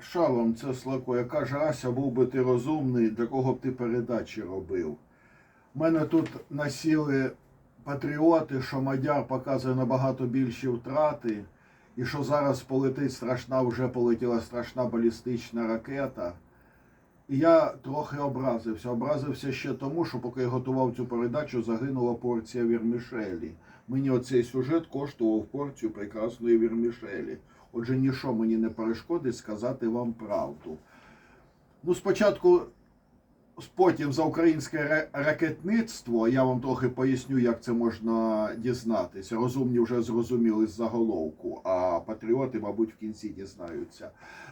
Шалом, це Слако. Яка ж Ася, був би ти розумний, для кого б ти передачі робив? У мене тут насіли патріоти, що Мадяр показує набагато більші втрати, і що зараз полетить страшна, вже полетіла страшна балістична ракета. І я трохи образився. Образився ще тому, що поки я готував цю передачу, загинула порція вірмішелі. Мені оцей сюжет коштував порцію прекрасної вірмішелі. Отже, нічого мені не перешкодить сказати вам правду. Ну, спочатку, потім за українське ра- ракетництво, я вам трохи поясню, як це можна дізнатися. Розумні вже зрозуміли з заголовку, а патріоти, мабуть, в кінці дізнаються.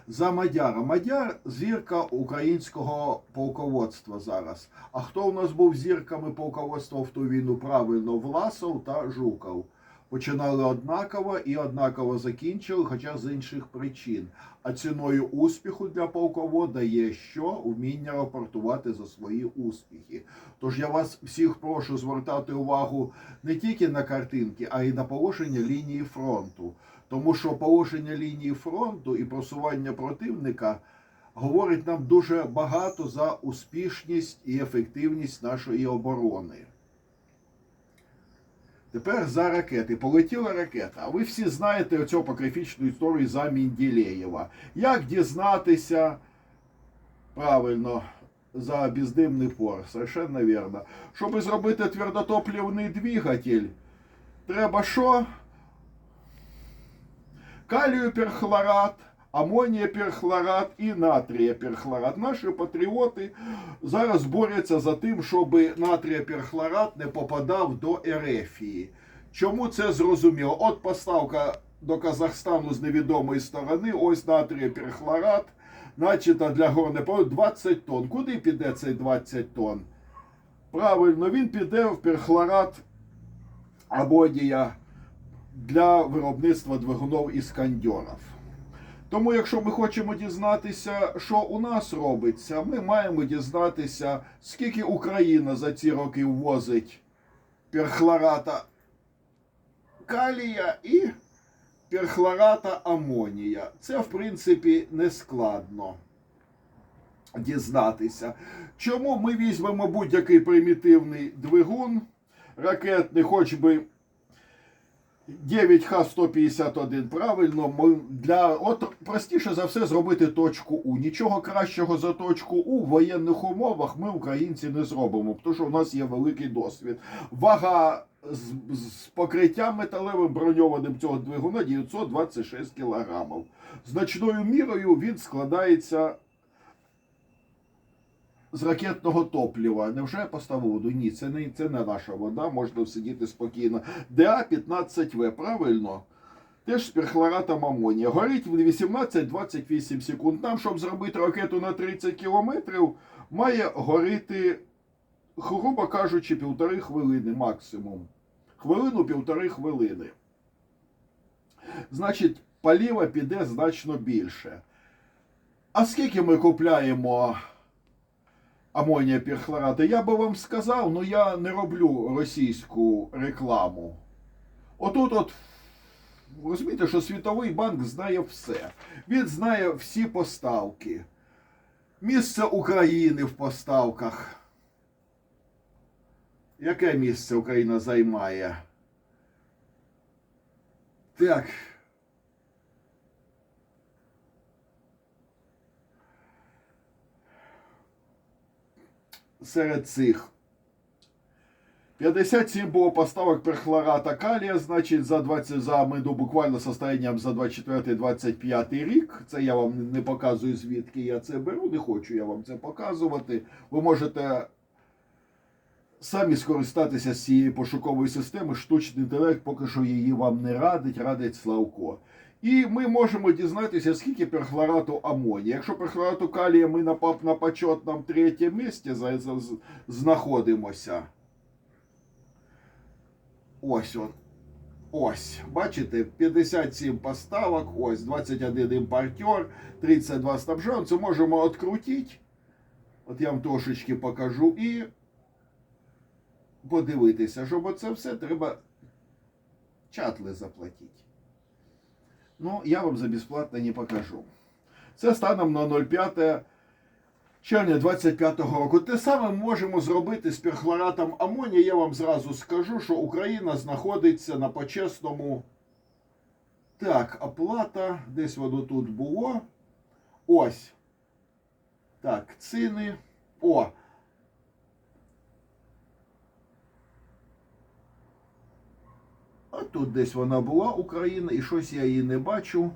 За Мадяра. Мадяр зірка українського полководства зараз. А хто у нас був зірками полководства в ту війну? Правильно, Власов та Жуков. Починали однаково і однаково закінчили, хоча з інших причин. А ціною успіху для полковода є що вміння рапортувати за свої успіхи. Тож я вас всіх прошу звертати увагу не тільки на картинки, а й на положення лінії фронту. Тому що положення лінії фронту і просування противника говорить нам дуже багато за успішність і ефективність нашої оборони. Тепер за ракети. Полетіла ракета. А ви всі знаєте оцю апокрифічну історію за Мінділеєва. Як дізнатися правильно за бездимний пор? Совершенно вірно. Щоб зробити твердотоплівний двигатель, треба що? Калію перхлорат, амонія перхлорат і натрія перхлорат. Наші патріоти зараз борються за тим, щоб натрія перхлорат не попадав до Ерефії. Чому це зрозуміло? От поставка до Казахстану з невідомої сторони, ось натрія перхлорат, начата для горнепору 20 тонн. Куди піде цей 20 тонн? Правильно, він піде в перхлорат амонія для виробництва двигунів іскандьорів. Тому, якщо ми хочемо дізнатися, що у нас робиться, ми маємо дізнатися, скільки Україна за ці роки ввозить перхлората калія і перхлората амонія. Це, в принципі, не складно дізнатися. Чому ми візьмемо будь-який примітивний двигун ракетний, хоч би 9Х151, правильно, для от простіше за все зробити точку У. Нічого кращого за точку У в воєнних умовах ми, українці, не зробимо, тому що у нас є великий досвід. Вага з, з покриттям металевим броньованим цього двигуна 926 кг. Значною мірою він складається з ракетного топлива. Невже поставив воду? Ні, це не, це не наша вода, можна сидіти спокійно. ДА-15В, правильно? Теж з перхлоратом амонія. Горить в 18-28 секунд. Нам, щоб зробити ракету на 30 кілометрів, має горіти, грубо кажучи, півтори хвилини максимум. Хвилину-півтори хвилини. Значить, паліва піде значно більше. А скільки ми купляємо амонія перхлората? Я би вам сказав, але я не роблю російську рекламу. Отут от розумієте, що Світовий банк знає все. Він знає всі поставки. Місце України в поставках. Яке місце Україна займає? Так. Серед цих 57 було поставок перхлората калія, значить, за 20 за ми ну, буквально состоянням за 24-25 рік. Це я вам не показую, звідки я це беру. Не хочу я вам це показувати. Ви можете самі скористатися з цієї пошукової системи. Штучний інтелект поки що її вам не радить, радить Славко. І ми можемо дізнатися, скільки перхлорату амонії. Якщо перхлорату калія ми на, пап- на почетному третьому місці знаходимося. Ось от. Ось, бачите, 57 поставок, ось 21 імпортер, 32 снабжен. Це можемо відкрутити. От я вам трошечки покажу і подивитися, щоб це все треба чатли заплатити. Ну, я вам за безплатно не покажу. Це станом на 05 червня 25 року. Те саме можемо зробити з перхлоратом амонія. Я вам зразу скажу, що Україна знаходиться на почесному. Так, оплата. Десь воно тут було. Ось. Так, ціни. О. тут десь вона була, Україна, і щось я її не бачу.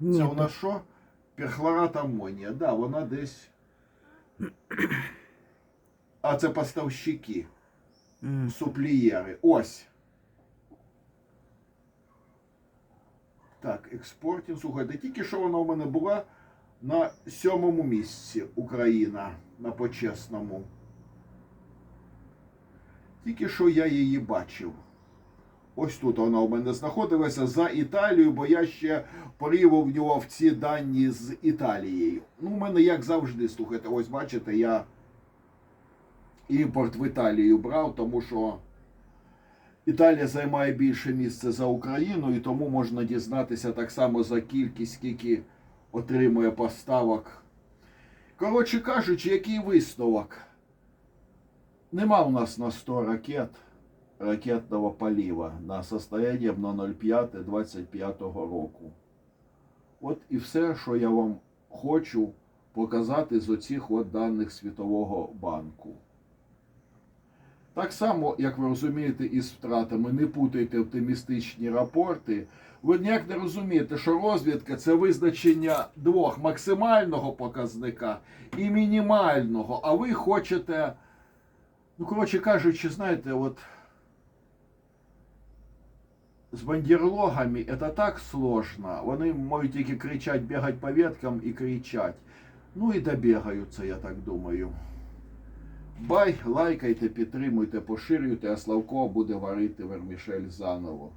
Це у нас що? Перхлорат амонія. Да, вона десь. А це поставщики, суплієри. Ось. Так, експортінг. Слухайте, тільки що вона у мене була на сьомому місці Україна на почесному. Тільки що я її бачив. Ось тут вона у мене знаходилася за Італією, бо я ще порівнював ці дані з Італією. Ну, у мене як завжди, слухайте, ось бачите, я імпорт в Італію брав, тому що Італія займає більше місце за Україну, і тому можна дізнатися так само за кількість, скільки отримує поставок. Коротше кажучи, який висновок? Нема у нас на 100 ракет ракетного полива на состояние на 05.25 року. От і все, що я вам хочу показати з оцих от даних Світового банку. Так само, як ви розумієте, із втратами, не путайте оптимістичні рапорти. Ви ніяк не розумієте, що розвідка це визначення двох максимального показника і мінімального. А ви хочете, ну коротше кажучи, знаєте, от з бандерлогами это так сложно. Вони можуть тільки кричать, бігати по веткам і кричать. Ну і добігаються, я так думаю. Бай, лайкайте, підтримуйте, поширюйте, а Славко буде варити вермішель заново.